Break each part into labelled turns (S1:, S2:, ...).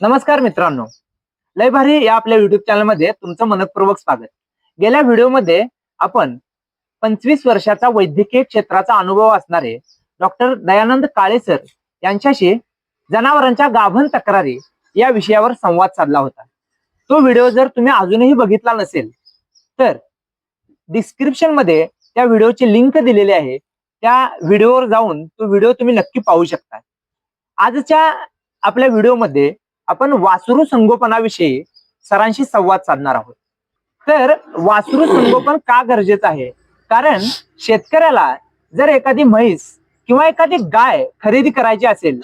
S1: नमस्कार मित्रांनो. लय भारी या आपल्या युट्यूब चॅनलमध्ये तुमचं मनपूर्वक स्वागत. गेल्या व्हिडिओमध्ये आपण पंचवीस वर्षाचा वैद्यकीय क्षेत्राचा अनुभव असणारे डॉक्टर दयानंद काळे सर यांच्याशी जनावरांच्या गाभण तक्रारी या विषयावर संवाद साधला होता. तो व्हिडिओ जर तुम्ही अजूनही बघितला नसेल तर डिस्क्रिप्शनमध्ये त्या व्हिडिओची लिंक दिलेली आहे. त्या व्हिडिओवर जाऊन तो व्हिडिओ तुम्ही नक्की पाहू शकता. आजच्या आपल्या व्हिडिओमध्ये आपण वासरू संगोपनाविषयी सरांशी संवाद साधणार आहोत. तर वासरू संगोपन का गरजेचं आहे? कारण शेतकऱ्याला जर एखादी म्हैस किंवा एखादी गाय खरेदी करायची असेल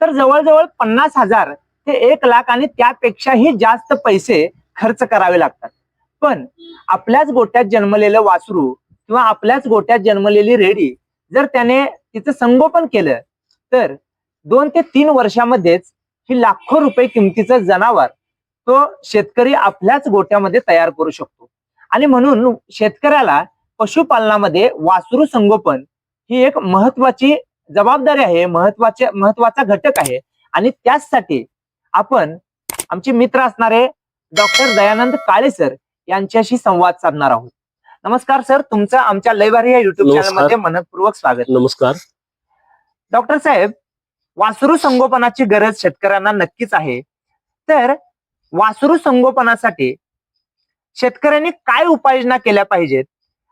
S1: तर जवळजवळ पन्नास हजार ते एक लाख आणि त्यापेक्षाही जास्त पैसे खर्च करावे लागतात. पण आपल्याच गोट्यात जन्मलेलं वासरू किंवा आपल्याच गोट्यात जन्मलेली रेडी जर त्याने तिचं संगोपन केलं तर दोन ते तीन वर्षामध्येच ही लाखो रुपये किमतीचं जनावर तो शेतकरी आपल्याच गोट्यामध्ये तयार करू शकतो. आणि म्हणून शेतकऱ्याला पशुपालनामध्ये वासरू संगोपन ही एक महत्वाची जबाबदारी आहे महत्त्वाचे महत्त्वाचा घटक आहे. आणि त्याचसाठी आपण आमचे मित्र असणारे डॉक्टर दयानंद काळे सर यांच्याशी संवाद साधणार आहोत. नमस्कार सर तुमचं आमच्या लयबारी या युट्यूब. चॅनलमध्ये मनपूर्वक स्वागत.
S2: नमस्कार.
S1: डॉक्टर साहेब वासरू संगोपनाची गरज शेतकऱ्यांना नक्कीच आहे. तर वासरू संगोपनासाठी शेतकऱ्यांनी काय उपाययोजना केल्या पाहिजेत?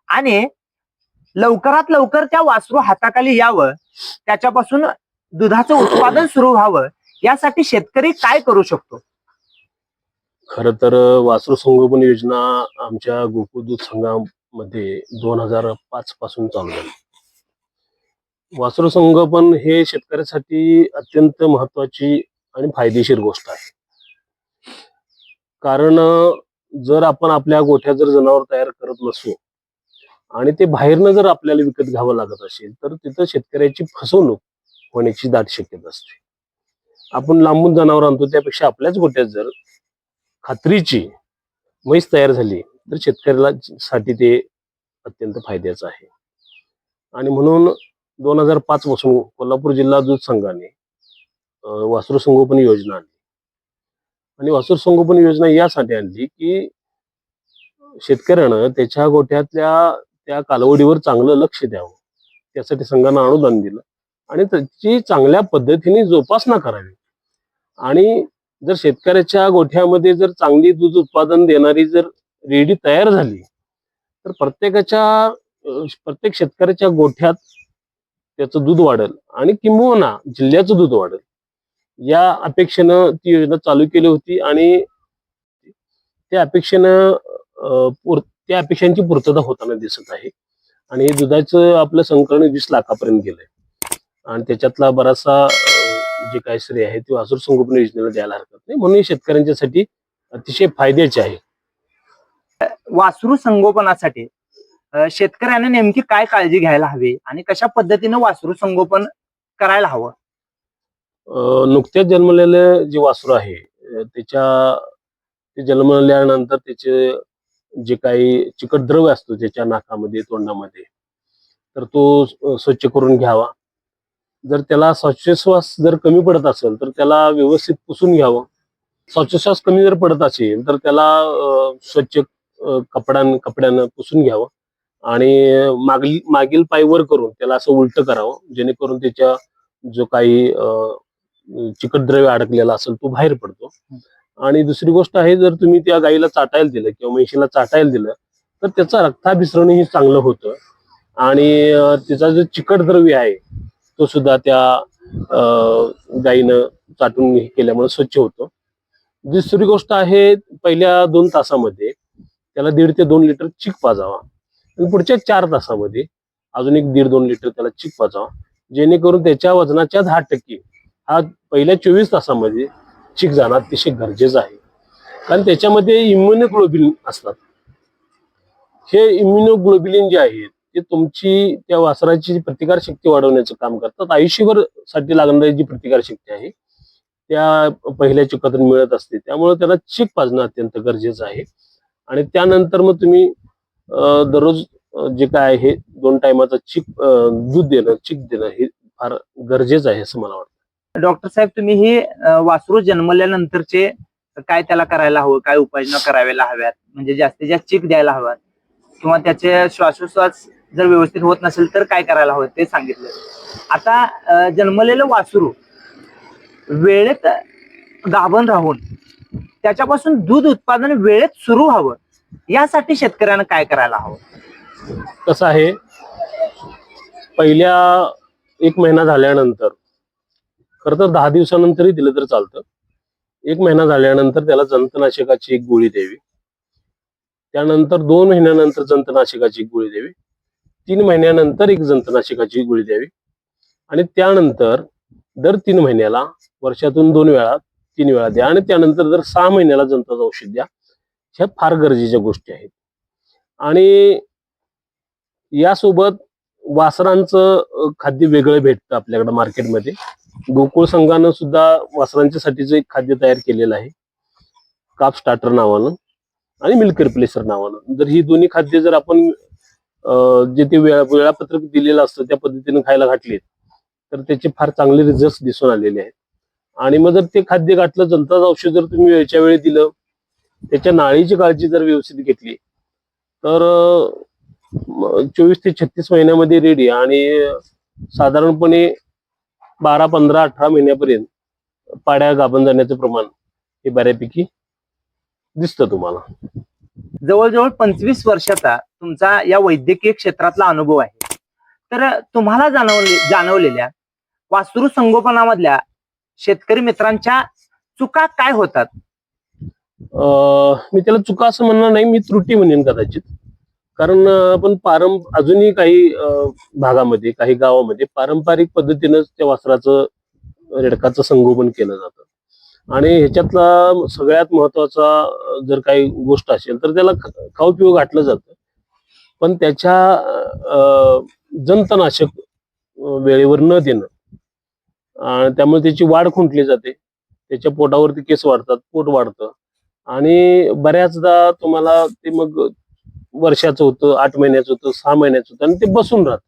S1: आणि लवकरात लवकर त्या वासरू हाताखाली यावं त्याच्यापासून दुधाचं उत्पादन सुरू व्हावं यासाठी शेतकरी काय करू शकतो?
S2: खर तर वासरू संगोपन योजना आमच्या गोकुळ दूध संघामध्ये दोन हजार पाच पासून चालू झाली. वासरू संगोपन हे शेतकऱ्यासाठी अत्यंत महत्वाची आणि फायदेशीर गोष्ट आहे. कारण जर आपण आपल्या गोठ्यात जर जनावर तयार करत नसू आणि ते बाहेरनं जर आपल्याला विकत घ्यावं लागत असेल तर तिथं शेतकऱ्याची फसवणूक होण्याची दाट शक्यता असते. आपण लांबून जनावर आणतो त्यापेक्षा आपल्याच गोट्यात जर खात्रीची म्हैस तयार झाली तर शेतकऱ्याला साठी ते अत्यंत फायद्याचं आहे. आणि म्हणून दोन हजार पाच पासून कोल्हापूर जिल्हा दूध संघाने वासरू संगोपन योजना आणली. आणि वासरू संगोपन योजना यासाठी आणली की शेतकऱ्यानं त्याच्या गोठ्यातल्या त्या कालावधीवर चांगलं लक्ष द्यावं. त्यासाठी संघानं अनुदान दिलं आणि त्याची चांगल्या पद्धतीने जोपासना करावी. आणि जर शेतकऱ्याच्या गोठ्यामध्ये जर चांगली दूध उत्पादन देणारी जर रेडी तयार झाली तर प्रत्येकाच्या प्रत्येक शेतकऱ्याच्या गोठ्यात त्याचं दूध वाढेल आणि किंबहुना जिल्ह्याचं दूध वाढेल. या अपेक्षेनं ती योजना चालू केली होती आणि त्या अपेक्षेनं अं, पूर- त्या अपेक्षांची पूर्तता होताना दिसत आहे. आणि दुधाचं आपलं संकलन वीस लाखापर्यंत गेलंय. आणि त्याच्यातला बराचसा जे काही श्रेय आहे ते वासुर संगोपन योजनेला द्यायला हरकत नाही. म्हणून शेतकऱ्यांच्यासाठी अतिशय फायद्याचे आहे.
S1: वासरू संगोपनासाठी शेतकऱ्याने नेमकी काय काळजी घ्यायला हवी आणि कशा पद्धतीनं वासरू संगोपन करायला हवं?
S2: नुकत्याच जन्मलेले जे वासरू आहे त्याच्या ते जन्मल्यानंतर त्याचे जे काही चिकट द्रव्य असतो त्याच्या नाकामध्ये तोंडामध्ये तर तो स्वच्छ करून घ्यावा. जर त्याला श्वासोच्छ्वास जर कमी पडत असेल तर त्याला व्यवस्थित पुसून घ्यावं. श्वासोच्छ्वास कमी जर पडत असेल तर त्याला स्वच्छ कपड्यां कपड्यान कपड्यानं पुसून घ्यावं. आणि मागील मागील पाय वर करून त्याला असं उलट करावं जेणेकरून त्याच्या जो काही अं, चिकट द्रव्य अडकलेला असेल तो बाहेर पडतो. आणि दुसरी गोष्ट आहे जर तुम्ही त्या गाईला चाटायला दिलं किंवा म्हैशीला चाटायला दिलं तर त्याचा रक्ताभिसरण ही चांगलं होतं. आणि त्याचा जो चिकट द्रव्य आहे तो सुद्धा त्या गाईनं चाटून हे केल्यामुळे स्वच्छ होतो. दुसरी गोष्ट आहे पहिल्या दोन तासामध्ये त्याला दीड ते दोन लिटर चिक पाजावा. पुढच्या चार तासामध्ये अजून एक दीड दोन लिटर त्याला चिक पाजावा जेणेकरून त्याच्या वजनाच्या दहा टक्के हा पहिल्या चोवीस तासामध्ये चिक जाणं अतिशय गरजेचं आहे. कारण त्याच्यामध्ये इम्युनोग्लोबिलिन असतात. हे इम्युनोग्लोबिलिन जे आहेत ते तुमची त्या वासराची जी प्रतिकार शक्ती वाढवण्याचं काम करतात. आयुष्यभरसाठी लागणारी जी प्रतिकार शक्ती आहे त्या पहिल्या चिकातून मिळत असते. त्यामुळे त्याला चिक पाजणं अत्यंत गरजेचं आहे. आणि त्यानंतर मग तुम्ही दररोज जे काय आहे दोन टायमाचं चिक दूध देणं चिक देणं हे फार गरजेचं आहे असं मला वाटतं.
S1: डॉक्टर साहेब तुम्ही हे वासरू जन्मल्यानंतरचे काय त्याला करायला हवं काय उपाययोजना करायला हव्यात? म्हणजे जास्तीत जास्त चिक द्यायला हव्यात किंवा त्याचे श्वासोश्वास जर व्यवस्थित होत नसेल तर काय करायला हवं ते सांगितलं. आता जन्मलेलं वासरू वेळेत गाभण राहून त्याच्यापासून दूध उत्पादन वेळेत सुरू हवं यासाठी शेतकऱ्यांना काय करायला हवं?
S2: कसं आहे पहिल्या एक महिना झाल्यानंतर खरं तर दहा दिवसानंतरही दिलं तर चालतं. एक महिना झाल्यानंतर त्याला जंतनाशकाची एक गोळी द्यावी. त्यानंतर दोन महिन्यानंतर जंतनाशकाची एक गोळी द्यावी. तीन महिन्यानंतर एक जंतनाशकाची गोळी द्यावी. आणि त्यानंतर दर तीन महिन्याला वर्षातून दोन वेळा तीन वेळा द्या. आणि त्यानंतर दर सहा महिन्याला जंताचं औषध द्या. ह्या फार गरजेच्या गोष्टी आहेत. आणि यासोबत वासरांचं खाद्य वेगळं भेटतं आपल्याकडे मार्केटमध्ये. गोकुळ संघानं सुद्धा वासरांच्यासाठीचं एक खाद्य तयार केलेलं आहे. काप स्टार्टर नावानं आणि मिल्क रिप्लेसर नावानं. जर ही दोन्ही खाद्य जर आपण जे ते वेळा वेळापत्रक दिलेलं असतं त्या पद्धतीने खायला घातलीत तर त्याचे फार चांगले रिझल्ट दिसून आलेले आहेत. आणि मग जर ते खाद्य घातलं जनताच औषध जर तुम्ही वेळच्या वेळी दिलं त्याच्या नाळीची काळजी जर व्यवस्थित घेतली तर चोवीस ते छत्तीस महिन्यामध्ये रेडी आणि साधारणपणे बारा पंधरा अठरा महिन्यापर्यंत पाड्या गाभण जाण्याचं प्रमाण हे बऱ्यापैकी दिसतं तुम्हाला.
S1: जवळजवळ पंचवीस वर्षाचा तुमचा या वैद्यकीय क्षेत्रातला अनुभव आहे. तर तुम्हाला जाणवले जाणवलेल्या वासरू संगोपनामधल्या शेतकरी मित्रांच्या चुका काय होतात?
S2: मी त्याला चुका असं म्हणणार नाही मी त्रुटी म्हणेन कदाचित. कारण आपण पारं अजूनही काही भागामध्ये काही गावामध्ये पारंपरिक पद्धतीनंच त्या वासराचं रेडकाचं संगोपन केलं जातं. आणि ह्याच्यातला सगळ्यात महत्त्वाचा जर काही गोष्ट असेल तर त्याला खाऊ पिऊ घातलं जातं. पण त्याच्या जंतनाशक वेळेवर न देणं. आणि त्यामुळे त्याची वाढ खुंटली जाते. त्याच्या पोटावरती केस वाढतात पोट वाढतं. आणि बऱ्याचदा तुम्हाला ते मग वर्षाचं होतं आठ महिन्याचं होतं सहा महिन्याचं होतं आणि ते बसून राहतं.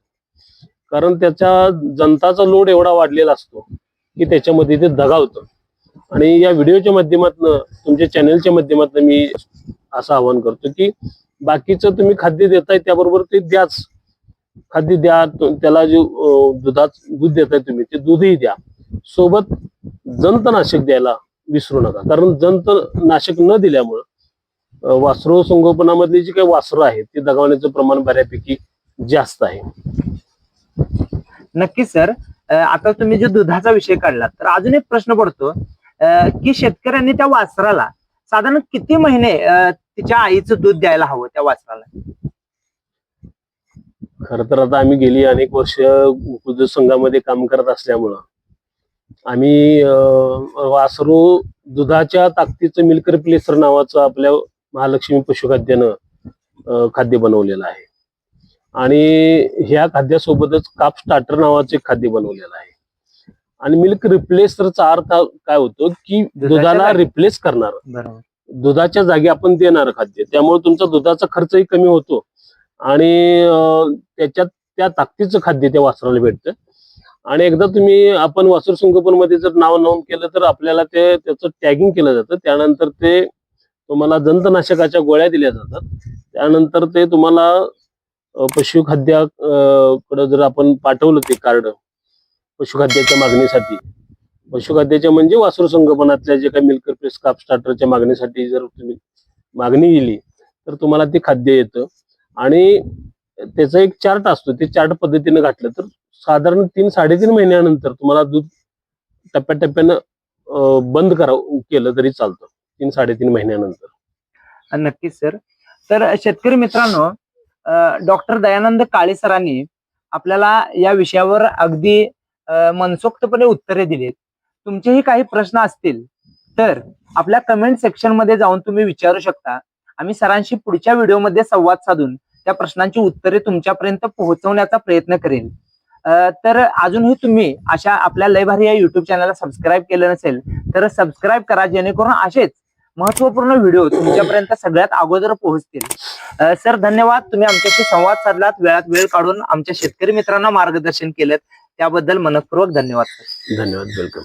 S2: कारण त्याच्या जनताचा लोड एवढा वाढलेला असतो की त्याच्यामध्ये ते दगावतं. आणि या व्हिडिओच्या माध्यमातून तुमच्या चॅनलच्या माध्यमातून मी असं आवाहन करतो की बाकीचं तुम्ही खाद्य देताय त्याबरोबर ते द्याच. खाद्य द्या त्याला जे दुधात दूध देताय तुम्ही ते दूधही द्या. सोबत जंतनाशक द्यायला विसरू नका. कारण जंतनाशक न दिल्यामुळं वासरू संगोपनामधली जी काही वासरं आहेत ती दगावण्याचं प्रमाण बऱ्यापैकी जास्त आहे.
S1: नक्कीच सर. आता तुम्ही जो दुधाचा विषय काढला तर अजून एक प्रश्न पडतो की शेतकऱ्यांनी त्या वासराला साधारण किती महिने तिच्या आईचं दूध द्यायला हवं त्या वासराला?
S2: खरं तर आता आम्ही गेली अनेक वर्ष संघामध्ये काम करत असल्यामुळं आम्ही वासरू दुधाच्या ताकदीचं मिल्क रिप्लेसर नावाचं आपल्या महालक्ष्मी पशुखाद्यानं खाद्य बनवलेलं आहे. आणि ह्या खाद्यासोबतच काप स्टार्टर नावाचे खाद्य बनवलेलं आहे. आणि मिल्क रिप्लेसरचा अर्थ काय होतो की दुधाला. रिप्लेस करणार. दुधाच्या जागी आपण देणार खाद्य त्यामुळे तुमचा दुधाचा खर्चही कमी होतो. आणि त्याच्यात त्या ताकदीचं खाद्य त्या वासराला भेटतं. आणि एकदा तुम्ही आपण वासूर संगोपनमध्ये जर नाव नोंद केलं तर आपल्याला ते त्याचं टॅगिंग केलं जातं. त्यानंतर ते तुम्हाला जंतनाशकाच्या गोळ्या दिल्या जातात. त्यानंतर ते तुम्हाला अं, जर आपण पाठवलं ते कार्ड पशुखाद्याच्या मागणीसाठी. पशुखाद्याच्या म्हणजे वासरू संगोपनातल्या जे काही मिल्क प्रेस काप स्टार्टरच्या मागणीसाठी जर तुम्ही मागणी केली तर तुम्हाला ते खाद्य येतं. आणि त्याचा एक चार्ट असतो ते चार्ट पद्धतीने घातलं तर साधारण तीन साडेतीन महिन्यानंतर तुम्हाला दूध टप्प्याटप्प्यानं बंद करा केलं तरी चालतं तीन साडेतीन महिन्यानंतर.
S1: नक्कीच सर. तर शेतकरी मित्रांनो डॉक्टर दयानंद काळे सरांनी आपल्याला या विषयावर अगदी मनसोक्तपणे उत्तरे दिलीत. तुमचेही काही प्रश्न असतील तर आपल्या कमेंट सेक्शनमध्ये जाऊन तुम्ही विचारू शकता. आम्ही सरांशी पुढच्या व्हिडिओमध्ये संवाद साधून त्या प्रश्नांची उत्तरे तुमच्यापर्यंत पोहोचवण्याचा प्रयत्न करेन. तर अजूनही तुम्ही अशा आपल्या लय भारी या युट्यूब चॅनलला सबस्क्राईब केलं नसेल तर सबस्क्राईब करा जेणेकरून असेच महत्त्वपूर्ण व्हिडिओ तुमच्यापर्यंत सगळ्यात अगोदर पोहोचतील. सर धन्यवाद. तुम्ही आमच्याशी संवाद साधलात. वेळात वेळ काढून आमच्या शेतकरी मित्रांना मार्गदर्शन केलं त्याबद्दल मनपूर्वक धन्यवाद सर.
S2: धन्यवाद. वेलकम.